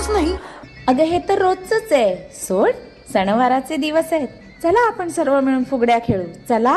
होणारच नाही. अगं हे तर रोजच आहे. सोड सणवाराचे दिवस आहेत. चला आपण सर्व मिळून फुगड्या खेळू. चला?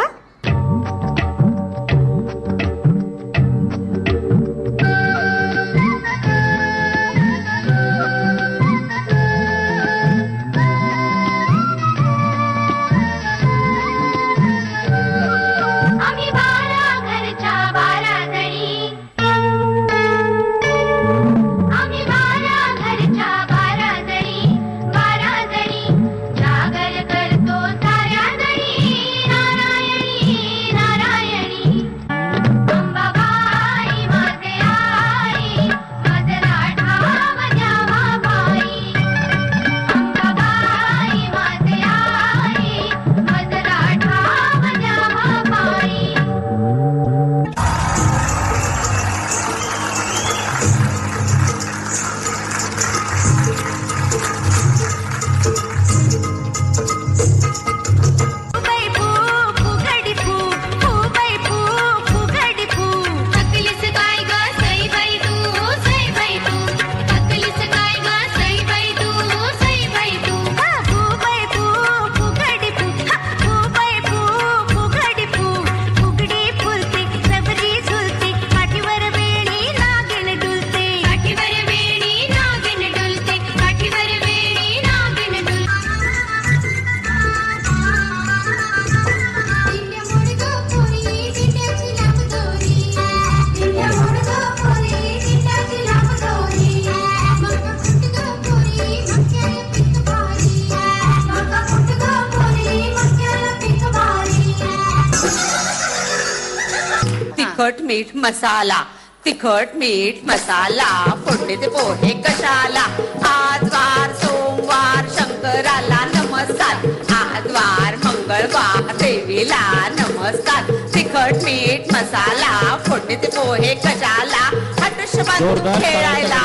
तिखट मीठ मसाला तिखट मीठ मसाला. फोडणीचे पोहे कशाला? आज वार सोमवार शंकराला नमस्कार. आज वार मंगळवार देवीला नमस्कार. तिखट मीठ मसाला फोडणीचे पोहे कशाला? हटुश बांधून खेळायला.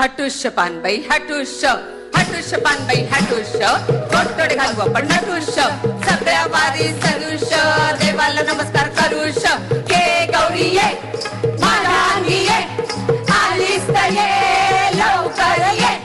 हटुष्य पानबाई हटुष्य. हटुष्य पानबाई हटुष्य कोटकडे घालू आपण नटुष सगळ्या वारी सदुष्य देवाला नमस्कार करुष के गौरी ये महाराणी ये आलीस तर ये लवकर ये.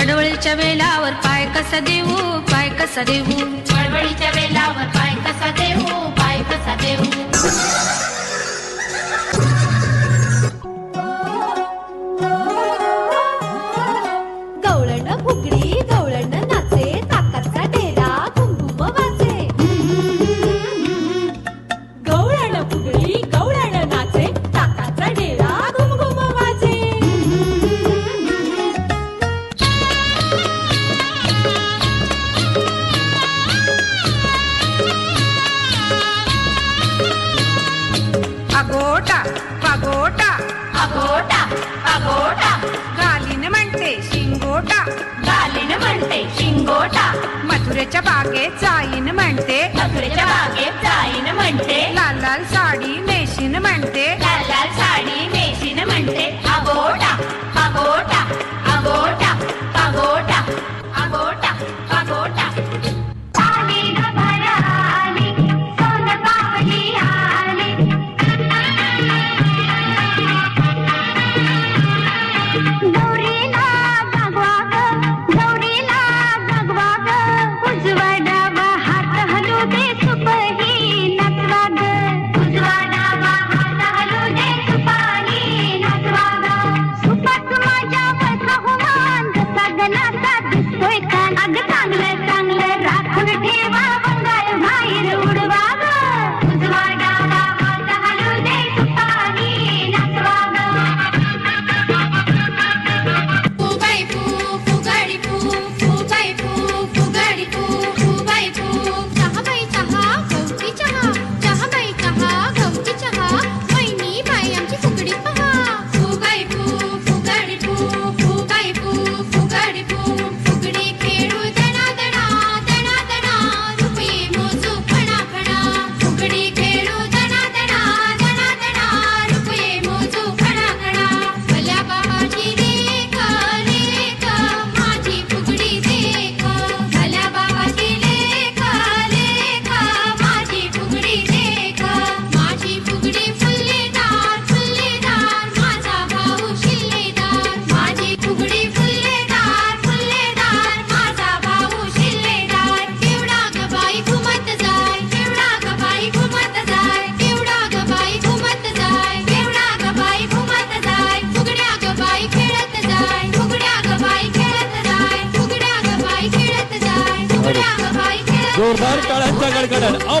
पडवळीच्या वेलावर पाय कसा देऊ पाय कसा देऊ? पडवळीच्या वेलावर पाय कसा देऊ पाय कसा देऊ? अगोटा पगोटा अगोटा पगोटा गालीन म्हणते शिंगोटा. गालीन म्हणते शिंगोटा. मथुरेच्या बागेत जाईन म्हणते मथुरेच्या बागेत जाईन म्हणते लाल लाल साडी नेशीन म्हणते लाल लाल साडी नेशीन म्हणते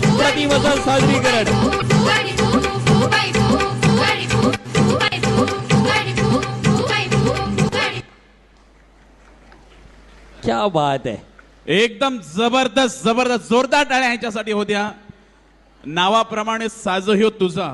स्वतंत्र दिवस साजरीकरण क्या बात है. एकदम जबरदस्त जबरदस्त जोरदार टाळ्या ह्याच्यासाठी होत्या. नावाप्रमाणे साज हो तुझा.